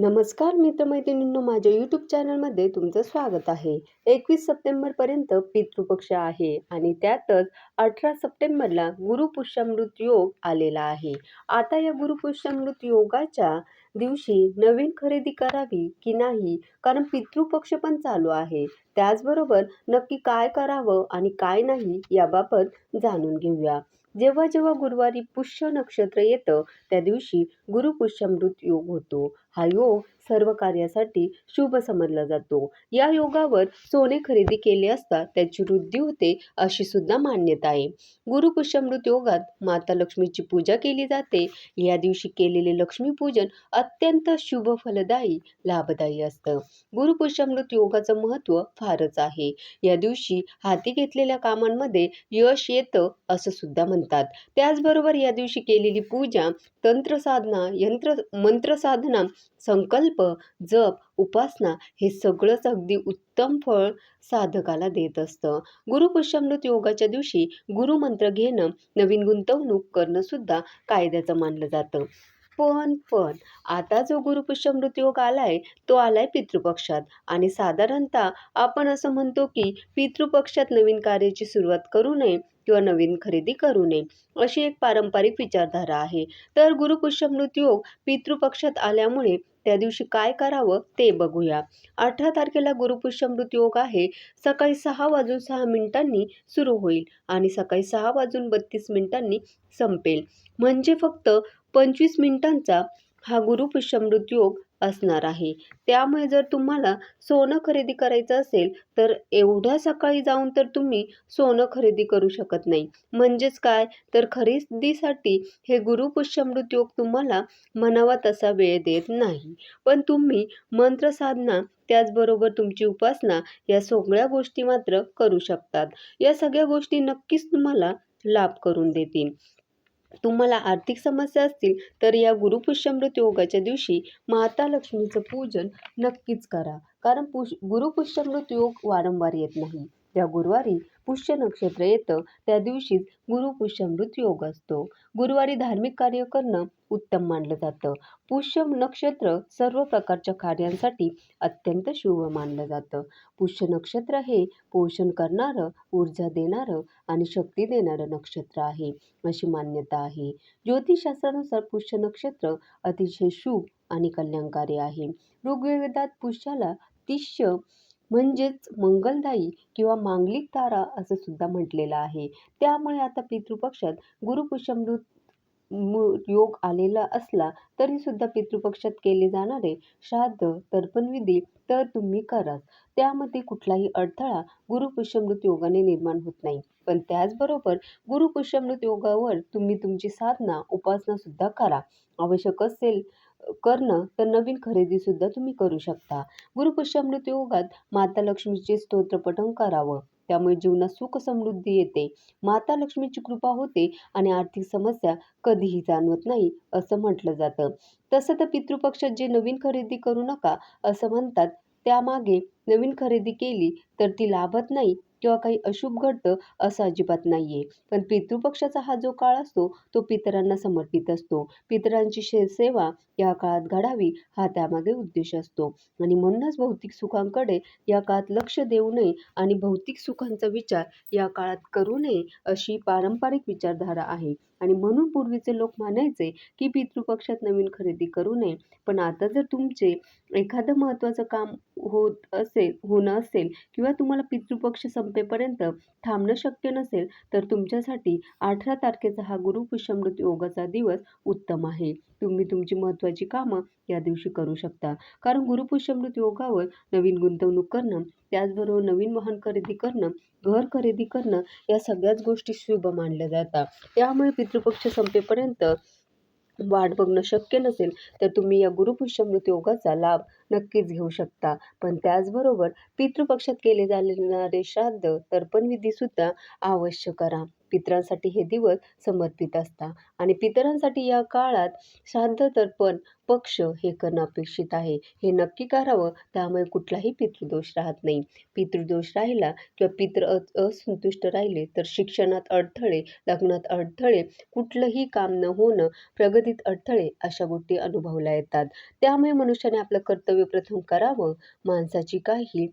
नमस्कार मित्रमैत्रिणींनो माझ्या यूट्यूब चॅनलमध्ये तुमचं स्वागत आहे. एकवीस सप्टेंबरपर्यंत पितृपक्ष आहे आणि त्यातच अठरा सप्टेंबरला गुरुपुष्यामृत योग आलेला आहे. आता या गुरुपुष्यामृत योगाच्या दिवशी नवीन खरेदी करावी की नाही कारण पितृपक्ष पण चालू आहे. त्याचबरोबर नक्की काय करावं आणि काय नाही याबाबत जाणून घेऊया. जेव्हा जेव्हा गुरुवारी पुष्य नक्षत्र येतं त्या दिवशी गुरुपुष्यमृत योग होतो. हा योग सर्व कार्यासाठी शुभ समजला जातो. या योगावर सोने खरेदी केले असता त्याची वृद्धी होते अशी सुद्धा मान्यता आहे. गुरुपुष्यमृत योगात माता लक्ष्मीची पूजा केली जाते. या दिवशी केलेले लक्ष्मीपूजन अत्यंत शुभ फलदायी लाभदायी असतं. गुरुपुष्यमृत योगाचं महत्त्व फारच आहे. या दिवशी हाती घेतलेल्या कामांमध्ये यश येतं असं सुद्धा म्हणतात. त्याचबरोबर या दिवशी केलेली पूजा तंत्रसाधना यंत्र मंत्रसाधना संकल्प जप उपासना हे सगळंच अगदी उत्तम फळ साधकाला देत असतं. गुरुपुष्यामृत योगाच्या दिवशी गुरुमंत्र घेणं नवीन गुंतवणूक करणं सुद्धा कायद्याचं मानलं जातं. पण पण. आता जो गुरुपुष्य योग आलाय तो आलाय पितृपक्षात. आणि साधारणतः आपण असं म्हणतो की पितृपक्षात नवीन कार्याची सुरुवात करू नये किंवा नवीन खरेदी करू नये अशी एक पारंपरिक विचारधारा आहे. तर गुरुपुष्य योग पितृपक्षात आल्यामुळे त्या दिवशी काय करावं ते बघूया. अठरा तारखेला गुरुपुष्य योग आहे. सकाळी सहा वाजून सहा मिनिटांनी सुरू होईल आणि सकाळी सहा वाजून बत्तीस मिनिटांनी संपेल. म्हणजे फक्त पंचवीस मिनिटांचा हा गुरुपुष्यमृत योग असणार आहे. त्यामुळे जर तुम्हाला सोनं खरेदी करायचं असेल तर एवढ्या सकाळी जाऊन तर तुम्ही सोनं खरेदी करू शकत नाही. म्हणजेच काय? तर खरेदीसाठी हे गुरुपुष्यमृत योग तुम्हाला म्हणावा तसा वेळ देत नाही. पण तुम्ही मंत्रसाधना त्याचबरोबर तुमची उपासना या सगळ्या गोष्टी मात्र करू शकतात. या सगळ्या गोष्टी नक्कीच तुम्हाला लाभ करून देतील. तुम्हाला आर्थिक समस्या असतील तर या गुरुपुष्यमृत योगाच्या दिवशी माता लक्ष्मीचं पूजन नक्कीच करा. कारण पुष गुरुपुष्यमृत योग वारंवार येत नाही. ज्या गुरुवारी पुष्य नक्षत्र येतं त्या दिवशीच गुरुपुष्यमृत योग असतो. गुरुवारी धार्मिक कार्य करणं उत्तम मानलं जातं. पुष्य नक्षत्र सर्व प्रकारच्या कार्यांसाठी अत्यंत शुभ मानलं जातं. पुष्य नक्षत्र हे पोषण करणारं ऊर्जा देणारं आणि शक्ती देणारं नक्षत्र आहे अशी मान्यता आहे. ज्योतिषशास्त्रानुसार पुष्य नक्षत्र अतिशय शुभ आणि कल्याणकारी आहे. ऋग्वेदात पुष्याला तिष्य म्हणजेच मंगलदायी किंवा मांगलिक तारा असं सुद्धा म्हटलेलं आहे. त्यामुळे आता पितृपक्षात गुरुपुषमृत योग आलेला असला तरी सुद्धा पितृपक्षात केले जाणारे श्राद्ध तर्पणविधी तर तुम्ही कराच. त्यामध्ये कुठलाही अडथळा गुरुपुष्यमृत योगाने निर्माण होत नाही. पण त्याचबरोबर गुरुपुष्यमृत योगावर तुम्ही तुमची साधना उपासना सुद्धा करा. आवश्यक असेल करणं तर नवीन खरेदीसुद्धा तुम्ही करू शकता. गुरुपुष्यामृत योगात माता लक्ष्मीचे स्तोत्रपठण करावं. त्यामुळे जीवनात सुख समृद्धी येते. माता लक्ष्मीची कृपा होते आणि आर्थिक समस्या कधीही जाणवत नाही असं म्हटलं जातं. तसं तर पितृपक्षात जे नवीन खरेदी करू नका असं म्हणतात. त्यामागे नवीन खरेदी केली तर ती लाभत नाही किंवा काही अशुभ घडतं असं अजिबात नाही आहे पण पितृपक्षाचा हा जो काळ असतो तो पितरांना समर्पित असतो. पितरांची शे सेवा या काळात घडावी हा त्यामागे उद्देश असतो. आणि म्हणूनच भौतिक सुखांकडे या काळात लक्ष देऊ नये आणि भौतिक सुखांचा विचार या काळात करू नये अशी पारंपरिक विचारधारा आहे. आणि म्हणून पूर्वीचे लोक मानायचे की पितृपक्षात नवीन खरेदी करू नये. पण आता जर तुमचे एखादं महत्त्वाचं काम होत असेल होणं असेल किंवा तुम्हाला पितृपक्ष सम संपेपर्यंत थांबणं शक्य नसेल तर तुमच्यासाठी अठरा तारखेचा हा गुरुपुष्यमृत योगाचा दिवस उत्तम आहे. तुम्ही तुमची महत्त्वाची कामं या दिवशी करू शकता. कारण गुरुपुष्यमृत योगावर नवीन गुंतवणूक करणं त्याचबरोबर नवीन वाहन खरेदी करणं घर खरेदी करणं या सगळ्याच गोष्टी शुभ मानल्या जातात. त्यामुळे पितृपक्ष संपेपर्यंत वाट बघणं शक्य नसेल तर तुम्ही या गुरुपुष्यमृत योगाचा लाभ नक्कीच घेऊ शकता. पण त्याचबरोबर पितृपक्षात केले जाणारे श्राद्ध तर्पणविधीसुद्धा अवश्य करा. पितरांसाठी हे दिवस समर्पित असतात. आणि पितरांसाठी या काळात श्राद्ध तर्पण पक्ष हे करणं अपेक्षित आहे. हे नक्की करावं त्यामुळे कुठलाही पितृदोष राहत नाही. पितृदोष राहिला किंवा पितृ असंतुष्ट राहिले तर शिक्षणात अडथळे लग्नात अडथळे कुठलंही काम न होणं प्रगतीत अडथळे अशा गोष्टी अनुभवल्या येतात. त्यामुळे मनुष्याने आपलं कर्तव्य प्रथम करावं. माणसाची काही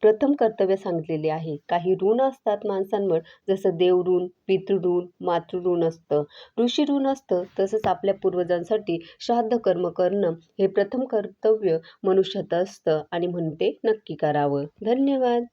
प्रथम कर्तव्य सांगितलेले आहे. काही ऋण असतात माणसांवर जसं देवऋण पितृऋण मातृऋण असतं. ऋषी ऋण असतं तसंच आपल्या पूर्वजांसाठी श्राद्ध कर्म करणं हे प्रथम कर्तव्य मनुष्यात असतं आणि म्हणून ते नक्की करावं. धन्यवाद.